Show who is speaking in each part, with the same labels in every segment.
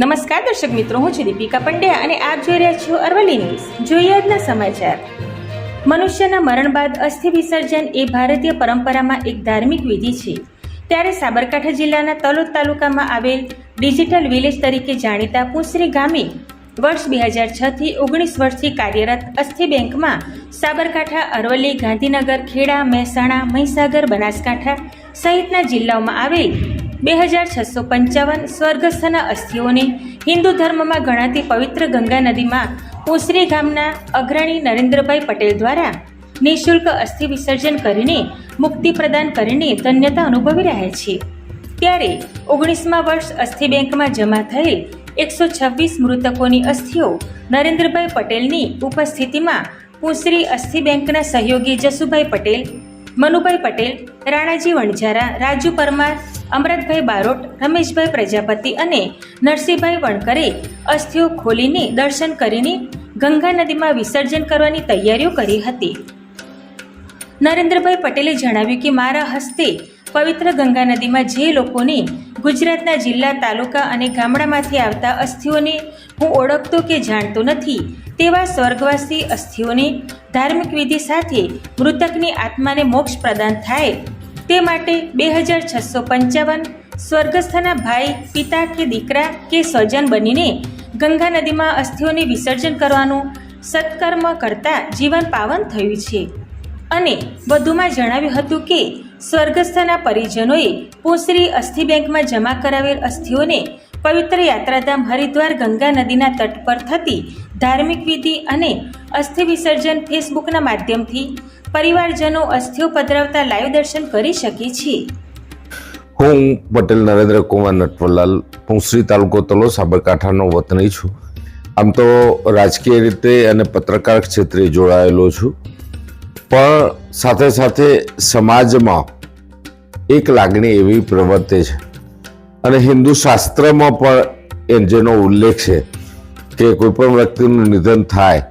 Speaker 1: નમસ્કાર દર્શક મિત્રો, હું છું દીપિકા પંડ્યા અને આપ જોઈ રહ્યા છો અરવલ્લી ન્યૂઝ, જોઈએ આજના સમાચાર. મનુષ્યના મરણ બાદ અસ્થિ વિસર્જન એ ભારતીય પરંપરામાં એક ધાર્મિક વિધિ છે. ત્યારે સાબરકાંઠા જિલ્લાના તલોદ તાલુકામાં આવેલ ડિજિટલ વિલેજ તરીકે જાણીતા પુસરી ગામે વર્ષ બે હજાર છથી ઓગણીસ વર્ષથી કાર્યરત અસ્થિ બેંકમાં સાબરકાંઠા, અરવલ્લી, ગાંધીનગર, ખેડા, મહેસાણા, મહીસાગર, બનાસકાંઠા સહિતના જિલ્લાઓમાં આવેલ બે હજાર છસો પંચાવન સ્વર્ગસ્થના અસ્થિઓને હિન્દુ ધર્મમાં ગણાતી પવિત્ર ગંગા નદીમાં પુસરી ગામના અગ્રણી નરેન્દ્રભાઈ પટેલ દ્વારા નિઃશુલ્ક અસ્થિ વિસર્જન કરીને મુક્તિ પ્રદાન કરીને ધન્યતા અનુભવી રહ્યા છે. ત્યારે ઓગણીસમા વર્ષ અસ્થિ બેંકમાં જમા થયેલ એકસો છવ્વીસ મૃતકોની અસ્થિઓ નરેન્દ્રભાઈ પટેલની ઉપસ્થિતિમાં પુસરી અસ્થિ બેંકના સહયોગી જસુભાઈ પટેલ, મનુભાઈ પટેલ, રાણાજી વણઝારા, રાજુ પરમાર અમરતભાઈ બારોટ, રમેશભાઈ પ્રજાપતિ અને નરસિંહભાઈ વણકરે અસ્થિઓ ખોલીને દર્શન કરીને ગંગા નદીમાં વિસર્જન કરવાની તૈયારીઓ કરી હતી. નરેન્દ્રભાઈ પટેલે જણાવ્યું કે મારા હસ્તે પવિત્ર ગંગા નદીમાં જે લોકોને ગુજરાતના જિલ્લા, તાલુકા અને ગામડામાંથી આવતા અસ્થિઓને હું ઓળખતો કે જાણતો નથી, તેવા સ્વર્ગવાસી અસ્થિઓને ધાર્મિક વિધિ સાથે મૃતકની આત્માને મોક્ષ પ્રદાન થાય તે માટે બે હજાર છસો પંચાવન સ્વર્ગસ્થના ભાઈ, પિતા કે દીકરા કે સ્વજન બનીને ગંગા નદીમાં અસ્થિઓને વિસર્જન કરવાનું સત્કર્મ કરતા જીવન પાવન થયું છે. અને વધુમાં જણાવ્યું હતું કે સ્વર્ગસ્થના પરિજનોએ પોસરી અસ્થિ બેંકમાં જમા કરાવેલ અસ્થિઓને પવિત્ર યાત્રાધામ હરિદ્વાર ગંગા નદીના તટ પર થતી ધાર્મિક વિધિ અને અસ્થિ વિસર્જન ફેસબુકના માધ્યમથી પરિવારજનો અસ્થિઓ પધરાવતા લાઈવ દર્શન કરી શકે છે.
Speaker 2: હું પટેલ નરેન્દ્ર કુમાર નટવરલાલ શ્રી તાલુકો તલો સાબરકાંઠાનો વતની છું. આમ તો રાજકીય રીતે અને પત્રકાર ક્ષેત્રે જોડાયેલો છું. પણ સાથે સાથે સમાજમાં એક લાગણી એવી પ્રવર્તે છે અને હિન્દુ શાસ્ત્રમાં પણ એ જેનો ઉલ્લેખ છે કે કોઈપણ વ્યક્તિનું નિધન થાય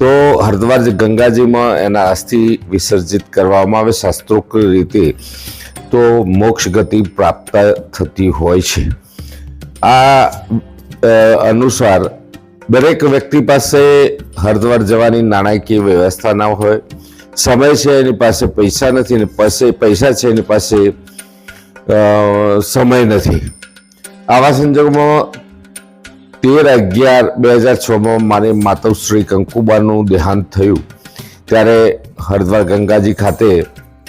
Speaker 2: તો હરદ્વાર જે ગંગાજીમાં એના અસ્થિ વિસર્જિત કરવામાં આવે શાસ્ત્રોક્ત રીતે, તો મોક્ષ ગતિ પ્રાપ્ત થતી હોય છે. આ અનુસાર દરેક વ્યક્તિ પાસે હરદ્વાર જવાની નાણાકીય વ્યવસ્થા ના હોય. સમય છે એની પાસે પૈસા નથી ને પાસે પૈસા છે એની પાસે સમય નથી. આવા સંજોગોમાં તેર અગિયાર બે હજાર છમાં મારી માતવશ્રી કંકુબાનું દેહાંત થયું. ત્યારે હરિદ્વાર ગંગાજી ખાતે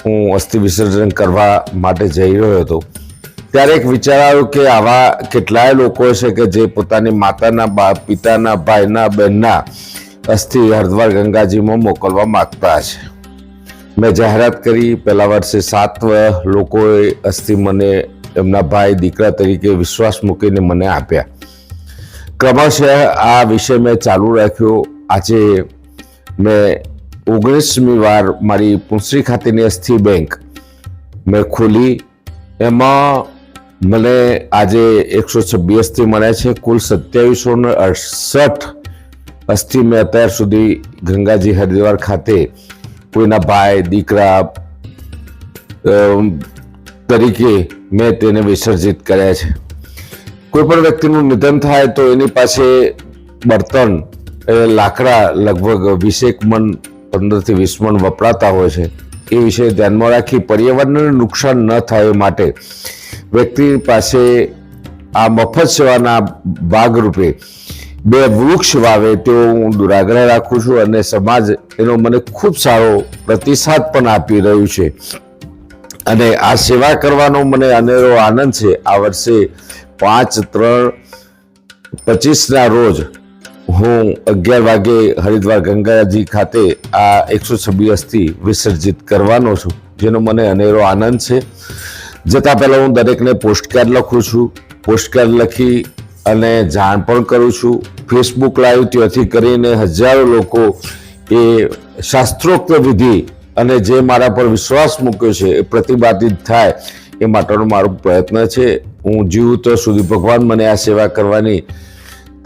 Speaker 2: હું અસ્થિ વિસર્જન કરવા માટે જઈ રહ્યો હતો. ત્યારે એક વિચાર આવ્યો કે આવા કેટલાય લોકો છે કે જે પોતાની માતાના બા, પિતાના, ભાઈના, બહેનના અસ્થિ હરિદ્વાર ગંગાજીમાં મોકલવા માગતા છે. મેં જાહેરાત કરી, પહેલા વર્ષે સાત લોકોએ અસ્થિ મને એમના ભાઈ, દીકરા તરીકે વિશ્વાસ મૂકીને મને આપ્યા. ક્રમશઃ આ વિષય મેં ચાલુ રાખ્યો. આજે મેં ઓગણીસમી વાર મારી પુંસરી ખાતેની અસ્થિ બેંક મેં ખોલી. એમાં મને આજે એકસો છવ્વીસ અસ્થિ મળ્યા છે. કુલ સત્યાવીસો ને અડસઠ અસ્થિ મેં અત્યાર સુધી ગંગાજી હરિદ્વાર ખાતે કોઈના ભાઈ, દીકરા તરીકે મેં તેને વિસર્જિત કર્યા છે. કોઈ પણ વ્યક્તિનું નિધન થાય તો એની પાસે બર્તન લાકડા લગભગ વીસેક મન પંદરથી વીસ મણ વપરાતા હોય છે. એ વિશે ધ્યાનમાં રાખી પર્યાવરણને નુકસાન ન થાય માટે વ્યક્તિ પાસે આ મફત સેવાના ભાગરૂપે બે વૃક્ષ વાવે તેવો હું દુરાગ્રહ રાખું છું અને સમાજ એનો મને ખૂબ સારો પ્રતિસાદ પણ આપી રહ્યું છે. અને આ સેવા કરવાનો મને અનેરો આનંદ છે. આ વર્ષે પાંચ ત્રણ પચીસના રોજ હું અગિયાર વાગે હરિદ્વાર ગંગાજી ખાતે આ એકસો છવ્વીસથી વિસર્જિત કરવાનો છું, જેનો મને અનેરો આનંદ છે. જતાં પહેલાં હું દરેકને પોસ્ટકાર્ડ લખું છું. પોસ્ટકાર્ડ લખી અને જાણ પણ કરું છું. ફેસબુક લાઈવ ત્યાંથી કરીને હજારો લોકો એ શાસ્ત્રોક્ત વિધિ અને જે મારા પર વિશ્વાસ મૂક્યો છે, એ પ્રતિપાદિત થાય, એ માટેનો મારો પ્રયત્ન છે. હું જીવું તો સુધી ભગવાન મને આ સેવા કરવાની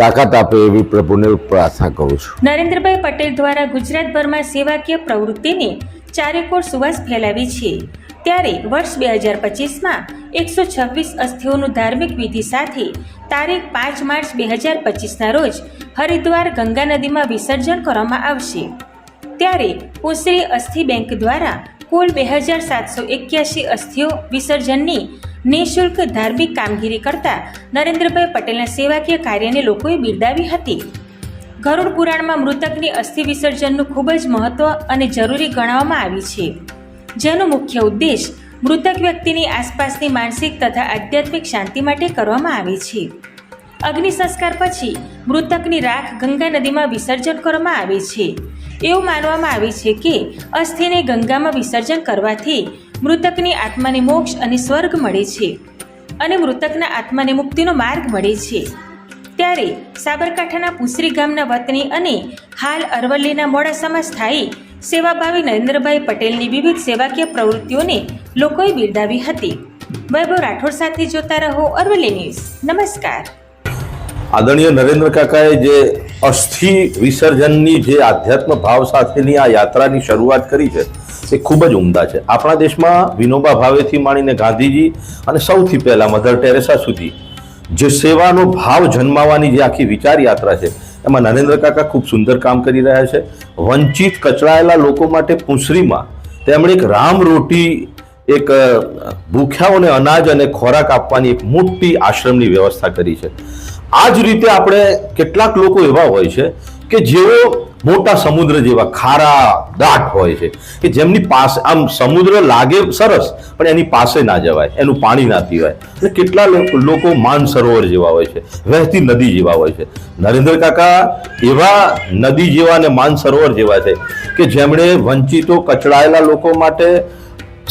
Speaker 2: તાકાત આપે એવી પ્રભુને પ્રાર્થના કરું છું.
Speaker 1: નરેન્દ્રભાઈ પટેલ દ્વારા ગુજરાતભરમાં સેવાકીય પ્રવૃત્તિને ચારેકોર સુવાસ ફેલાવી છે. ત્યારે વર્ષ બે હજાર પચીસમાં એકસો છવ્વીસ અસ્થિઓનું ધાર્મિક વિધિ સાથે તારીખ પાંચ માર્ચ બે હજાર પચીસના રોજ હરિદ્વાર ગંગા નદીમાં વિસર્જન કરવામાં આવશે. ત્યારે પુસરી અસ્થિ બેંક દ્વારા કુલ બે હજાર સાતસો એક્યાસી અસ્થિઓ વિસર્જનની નિઃશુલ્ક ધાર્મિક કામગીરી કરતા નરેન્દ્રભાઈ પટેલના સેવાકીય કાર્યને લોકોએ બિરદાવી હતી. ગરુડ પુરાણમાં મૃતકની અસ્થિ વિસર્જનનું ખૂબ જ મહત્વ અને જરૂરી ગણવામાં આવી છે. જેનો મુખ્ય ઉદ્દેશ મૃતક વ્યક્તિની આસપાસની માનસિક તથા આધ્યાત્મિક શાંતિ માટે કરવામાં આવે છે. અગ્નિ સંસ્કાર પછી મૃતકની રાખ ગંગા નદીમાં વિસર્જન કરવામાં આવે છે. એવું માનવામાં આવે છે કે અસ્થિને ગંગામાં વિસર્જન કરવાથી મૃતકની આત્માને મોક્ષ અને સ્વર્ગ મળે છે અને મૃતકના આત્માને મુક્તિનો માર્ગ મળે છે. ત્યારે સાબરકાંઠાના પુસરી ગામના વતની અને હાલ અરવલ્લીના મોડાસામાં સ્થાયી સેવાભાવી નરેન્દ્રભાઈ પટેલની વિવિધ સેવાકીય પ્રવૃત્તિઓને લોકોએ બિરદાવી હતી. વૈભવ રાઠોડ સાથે જોતા રહો અરવલ્લી ન્યૂઝ. નમસ્કાર.
Speaker 3: આદરણીય નરેન્દ્ર કાકાએ જે અસ્થિ વિસર્જનની જે આધ્યાત્મ ભાવ સાથેની આ યાત્રાની શરૂઆત કરી છે, એ ખૂબ જ ઉમદા છે. આપણા દેશમાં વિનોબા ભાવેથી માંડીને ગાંધીજી અને સૌથી પહેલાં મધર ટેરેસા સુધી જે સેવાનો ભાવ જન્માવાની જે આખી વિચાર યાત્રા છે, એમાં નરેન્દ્ર કાકા ખૂબ સુંદર કામ કરી રહ્યા છે. વંચિત કચડાયેલા લોકો માટે પુંસરીમાં તેમણે એક રામ રોટી, એક ભૂખ્યાઓને અનાજ અને ખોરાક આપવાની એક મોટી આશ્રમની વ્યવસ્થા કરી છે. આ જ રીતે આપણે કેટલાક લોકો એવા હોય છે કે જેઓ મોટા સમુદ્ર જેવા ખારા દાટ હોય છે, કે જેમની પાસે આમ સમુદ્ર લાગે સરસ, પણ એની પાસે ના જવાય, એનું પાણી ના પીવાય. એટલે કેટલા લોકો માન સરોવર જેવા હોય છે, વહેતી નદી જેવા હોય છે. નરેન્દ્ર કાકા, એવા નદી જેવા અને માન સરોવર જેવા છે કે જેમણે વંચિતો, કચડાયેલા લોકો માટે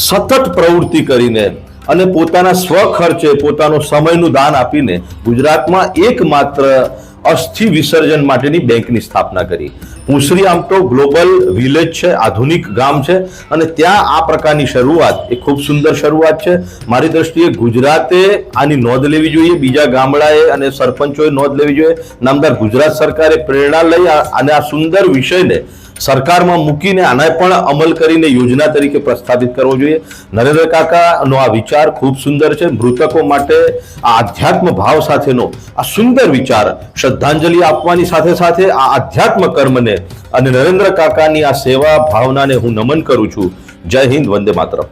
Speaker 3: સતત પ્રવૃત્તિ કરીને અને પોતાના સ્વખર્ચે, પોતાનો સમયનું દાન આપીને ગુજરાતમાં એકમાત્ર અસ્થિ વિસર્જન માટેની બેંકની સ્થાપના કરી. પુસરી આમ તો ગ્લોબલ વિલેજ છે, આધુનિક ગામ છે, અને ત્યાં આ પ્રકારની શરૂઆત, એ ખૂબ સુંદર શરૂઆત છે. મારી દ્રષ્ટિએ ગુજરાતે આની નોંધ લેવી જોઈએ, બીજા ગામડાએ અને સરપંચોએ નોંધ લેવી જોઈએ. નામદાર ગુજરાત સરકારે પ્રેરણા લઈ અને આ સુંદર વિષયને સરકારમાં મૂકીને આને પણ અમલ કરીને યોજના તરીકે પ્રસ્થાપિત કરવો જોઈએ. નરેન્દ્ર કાકાનો આ વિચાર ખૂબ સુંદર છે. મૃતકો માટે આ આધ્યાત્મ ભાવ સાથેનો આ સુંદર વિચાર શ્રદ્ધાંજલિ આપવાની સાથે સાથે આ આધ્યાત્મ કર્મને અને નરેન્દ્ર કાકાની આ સેવા ભાવનાને હું નમન કરું છું. જય હિન્દ, વંદે માતરમ.